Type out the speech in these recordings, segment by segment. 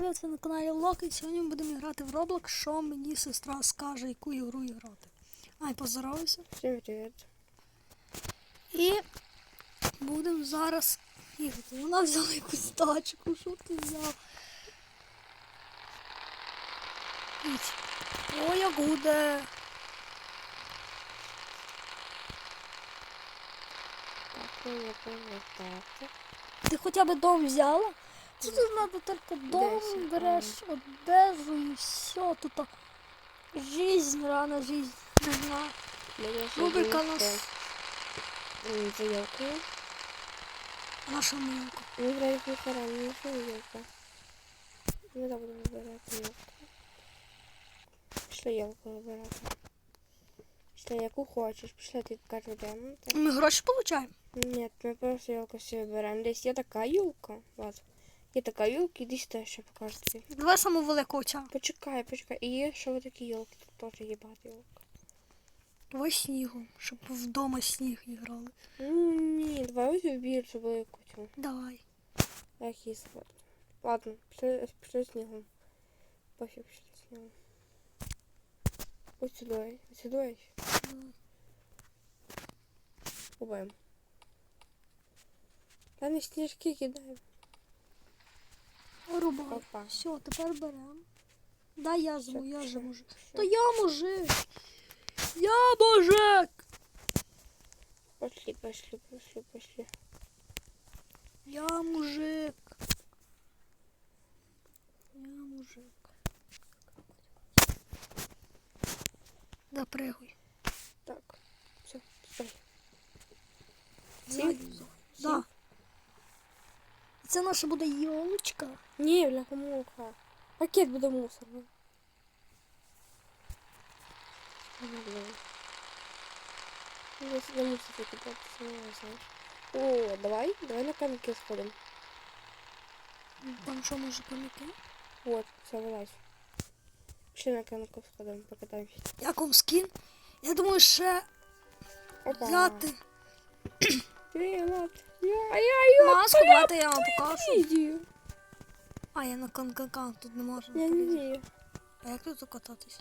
привіт, ви на каналі Лок, і сьогодні ми будемо грати в Roblox, що мені сестра скаже, яку ігру грати. Ай, поздоровайся. Всем привет. І будемо зараз їхати. Вона взяла якусь тачку, що ти взяв? Ідь. О, як буде. Так, мені повертати. Ти хоча б дом взяла? Тут треба тільки дом, Десять, береш одежу і все. Тут так жизнь, рана жизнь. Не знаю. Рубрика нас Заявку. наша милка. Ми граємо в ресторан, не заявка. Ми так будемо вибирати ялку. Пішли ялку вибирати. Пішли, яку хочеш. Пішли, ти йдемо. Так. Ми гроші получаємо. Ні, ми просто ялку всі вибираємо. Десь є така юлка. Вот. Є така юлка, іди сюди, ще покажу тобі. Давай саму велику оця. Почекай, почекай. І є ще такі юлки. Тут теж є багато юлок. Давай снігом, щоб вдома сніг грали. Ну ні, давай ось більше велику цю. Давай. Її звати? Ладно, пішли, пішли снігом. Пофіг, пішли снігом. Ось сюди, ось сюди. Убаємо. Та не сніжки кидаємо. Рубай. Опа. Все, тепер беремо. Да, я жму, я же мужик. Та я мужик. Я мужик. Пошли, пошли, пошли, пошли. Я мужик. Я мужик. Допригуй. Так, все, стой. Ззаді. Да. Це наша буде йолочка. Ні, бля, помилка. Пакет буде мусорний. Ну, блін. Ну, я не мусор кидати, це не знаєш. О, давай, давай на камінки сходимо. Там що може коміки? Вот, все, вилазь. Пішли на камінку сходимо, покатаємося. Як вам скін? Я думаю, ще Опа. взяти Привет. Маску, давайте я вам покажу. Иди. А, я на конкакан, тут не можна. Я не знаю. А як тут кататись?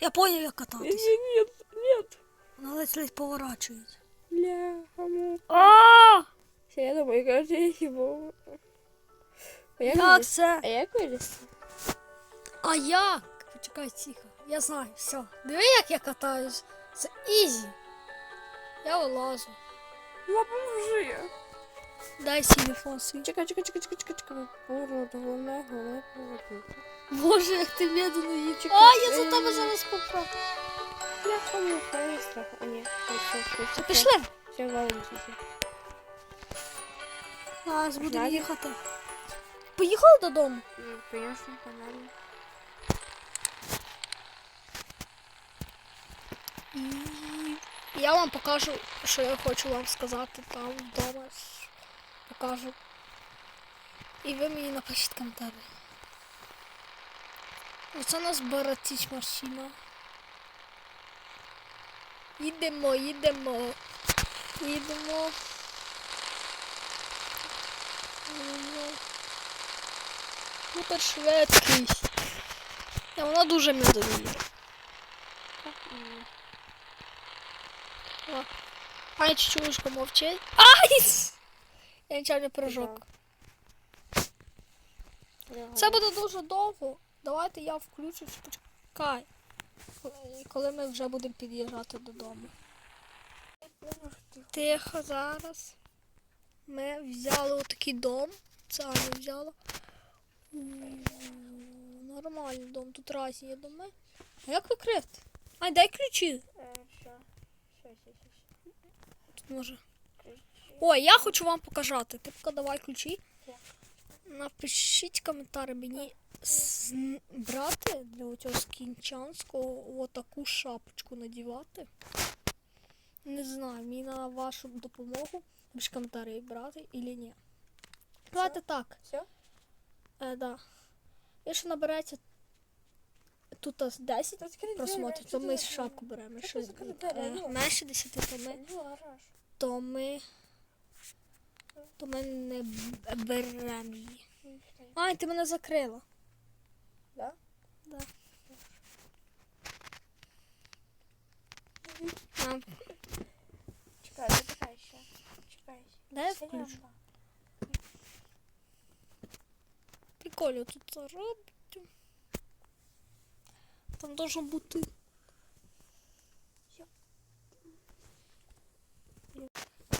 Я поняв, як кататись. Нет, нет. Вона ледь ледь поворачується. Бля, хаму. А! Все, я думаю, кажется, я его... А як це? А як виліз? А як? Почекай, тихо. Я знаю, все. Диви, як я катаюсь. Це ізі. Я вилазу. Ну, поможи. Дай телефон свій. Чекай, чекай, чекай, чекай, чекай, чекай. Поворот, головне, головне, поворот. Боже, як ти медленно їдеш. Чекай, А, я за е. тебе зараз поправлю. Бля, хаму, хай страх. А, ні. Все, все, все. Пішли. Все, валимося. Зараз будемо Далі. їхати. Поїхали додому? Конечно, понятно. І я вам покажу, що я хочу вам сказати там вдома. Покажу. І ви мені напишіть коментарі. Оце у нас баратіч машина. Їдемо, їдемо. Їдемо. Супер. Та вона дуже медленно їде. О. Ай, чучушка мовчить. Ай! Я нічого не прожок. Це буде дуже довго. Давайте я включу. Почекай. Коли- ми вже будемо під'їжджати додому. Тихо зараз. Ми взяли отакий дом. Це Аня взяла. Нормальний дом. Тут різні є доми. А як викрити? Ай, дай ключі. Тут може. Ой, я хочу вам показати. Ти поки давай ключі. Напишіть коментарі мені брати для цього скінчанського отаку шапочку надівати. Не знаю, мені на вашу допомогу. Напишіть коментарі брати і ні. Давайте так. Все? Е, да. Якщо набереться тут 10 просмотрів, то ми шапку беремо. Е, менше 10, то ми то ми, то ми не беремо її. Ай, ти мене закрила. Да? Да. А, Чекай, зачекай ще. Чекай. Дай я включу. Прикольно тут це робить. Там должен бути.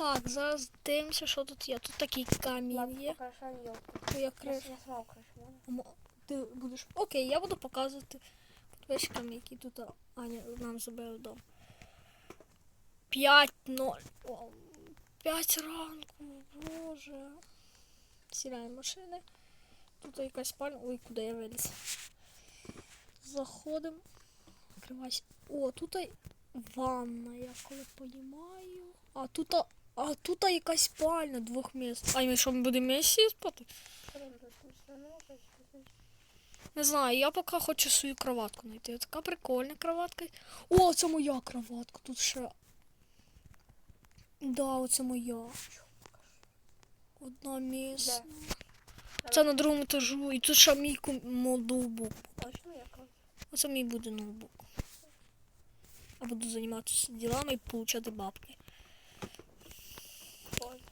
Так, зараз дивимося, що тут є. Тут такий камінь є. я Ти будеш. Окей, я буду показувати підписчикам, які тут Аня нам забили дом. 5 0 5 ранку, боже. Сідаємо машини. Тут якась спальня. Ой, куди я виліз. Заходимо. Відкривайся. О, тут ванна, я коли понімаю. А тут, а тут якась спальня двох місць. А ми що, ми будемо місці спати? Не знаю, я поки хочу свою кроватку знайти. Така прикольна кроватка. О, це моя кроватка. Тут ще. Да, оце моя. Одна місце. Це на другому етажу. І тут ще мій ноутбук. Оце мій буде ноутбук. Я буду займатися ділами і получати бабки. Вот у нас комната.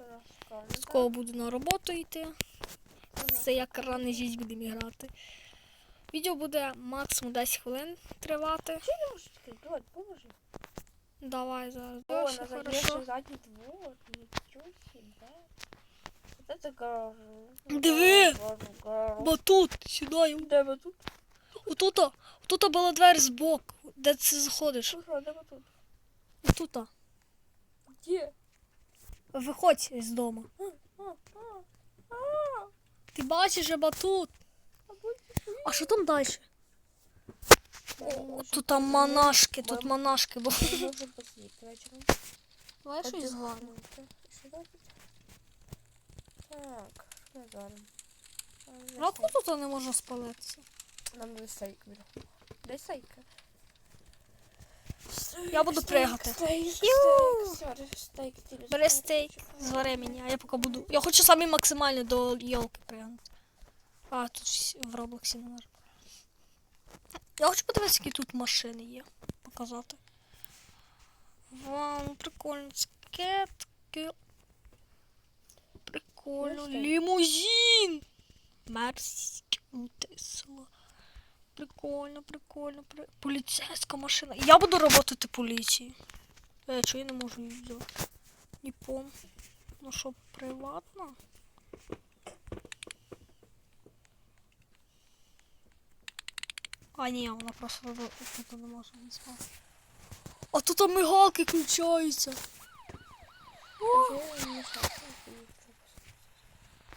Скоро буду на роботу йти. Це як рано жість будемо грати. Відео буде максимум 10 хвилин тривати. Поможи. Давай зараз. О, Все на хорошо. задний двор. Ничего себе. Вот это гараж. Диви! Батут, сідай. Де ви тут? Отута, отута була двері збоку, де ти заходиш. Слушай, де ви тут? Отута. Где? Виходь з дому. Ти бачиш же батут. А що там далі? О, тут там монашки, тут монашки були. Давай щось робити? Так, що зараз? Раку тут не можна спалитися. Нам буде стейк біля. Де стейка? Я буду пригати. Бери стейк, звари мені, а я поки буду. Я хочу самі максимально до йолки пригнути. А, тут в Роблоксі не можу. Я хочу подивитися, які тут машини є. Показати. Вау, прикольно. Скетки. Прикольно. Лімузин. Мерсі. Тесла. Прикольно, прикольно. При... Поліцейська машина. Я буду працювати поліції. Е, чого я не можу її взяти? Не пом. Ну що, приватно? А, ні, вона просто тут не може не спати. А тут там мигалки включаються. Мішався?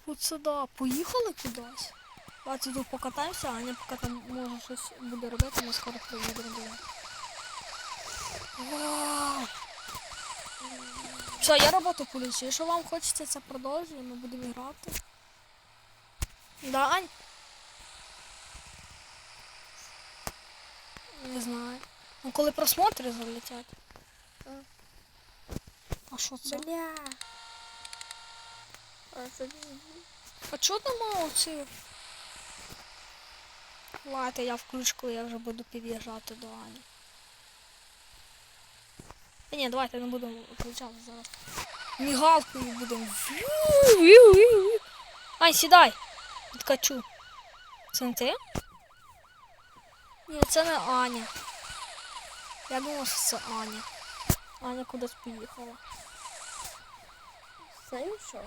Оце да. Поїхали кудись. Давайте тут покатаємося, а Аня поки там може щось буде робити, ми скоро приїдемо до! Все, я роботу поліцію. Якщо вам хочеться це продовження, ми будемо грати. Да, Ань? Не знаю. Ну коли просмотри залетять. А. Що це? Бля. А чого нема оцих? Давайте я включу, коли я вже буду під'їжджати до Ані. Та ні, давайте не будемо включати зараз. Мігалкою будемо. Ань, сідай! Відкачу. Це не ти? Ні, це не Аня. Я думав, що це Аня. Аня кудись поїхала. Знаєш що?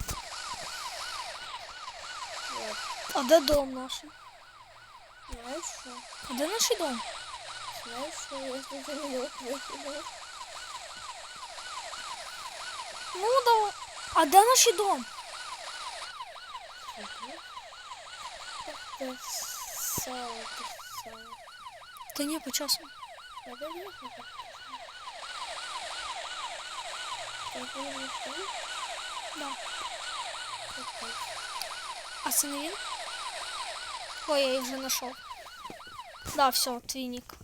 А де дом наш? Знаєш що? А де наш дом? Знаєш що? Якщо ти не викидав. Ну, давай. А де наш дом? Це сало, це сало. Та ні, по часу. Я де їхав? Так, вони не стоїть? Да. Окей. А це Ой, я їх вже знайшов. Да, все, твій нік.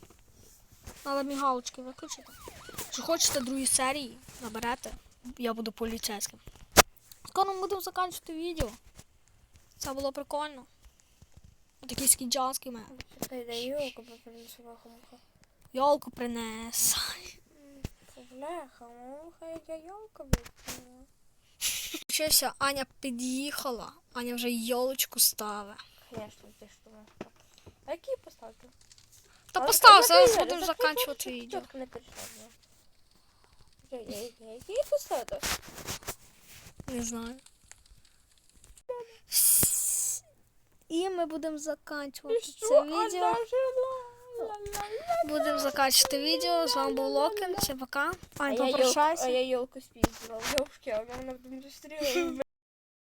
Надо мігалочки виключити. Якщо хочете другі серії, наберете, я буду поліцейським. Скоро ми будемо закінчувати відео. Це було прикольно. Такий скінчанський мене. Дай йолку принесу муха. Йолку принес. Бляха, муха. Вчився, Аня під'їхала. Аня вже йолочку ставить. Конечно, що муха. А які поставити? Та А- постав, а зараз будемо щоб відео. чітко не Які поставити? Не знаю. І ми будемо закінчувати це відео. Будемо закінчувати відео. З вами був Локен. Всім пока. Ань, А я, ёлку, попрощайся. а я елку спиздила. Ёлки, а у меня в индустрии